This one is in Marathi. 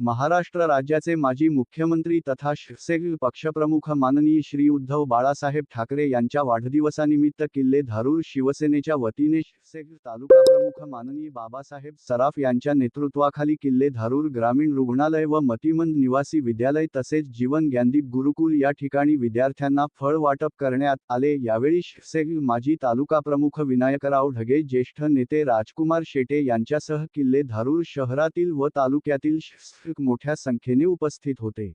महाराष्ट्र राज्याचे माजी मुख्यमंत्री तथा शिवसेना पक्षप्रमुख माननीय श्री उद्धव बाळासाहेब ठाकरे यांच्या वाढदिवसानिमित्त किल्ले धारूर शिवसेनेच्या वतीने शिवसेना तालुका प्रमुख माननीय बाबासाहेब सराफ यांच्या नेतृत्वाखाली किल्ले धारूर ग्रामीण रुग्णालय व मतिमंद निवासी विद्यालय तसेच जीवन ज्ञानदीप गुरुकुल या ठिकाणी विद्यार्थ्यांना फळ वाटप करण्यात आले. यावेळी शिवसेना माजी तालुका प्रमुख विनायकराव ढगे ज्येष्ठ नेते राजकुमार शेटे यांच्यासह किल्ले धारूर शहरातील व तालुक्यातील मोठ्या संख्येने उपस्थित होते.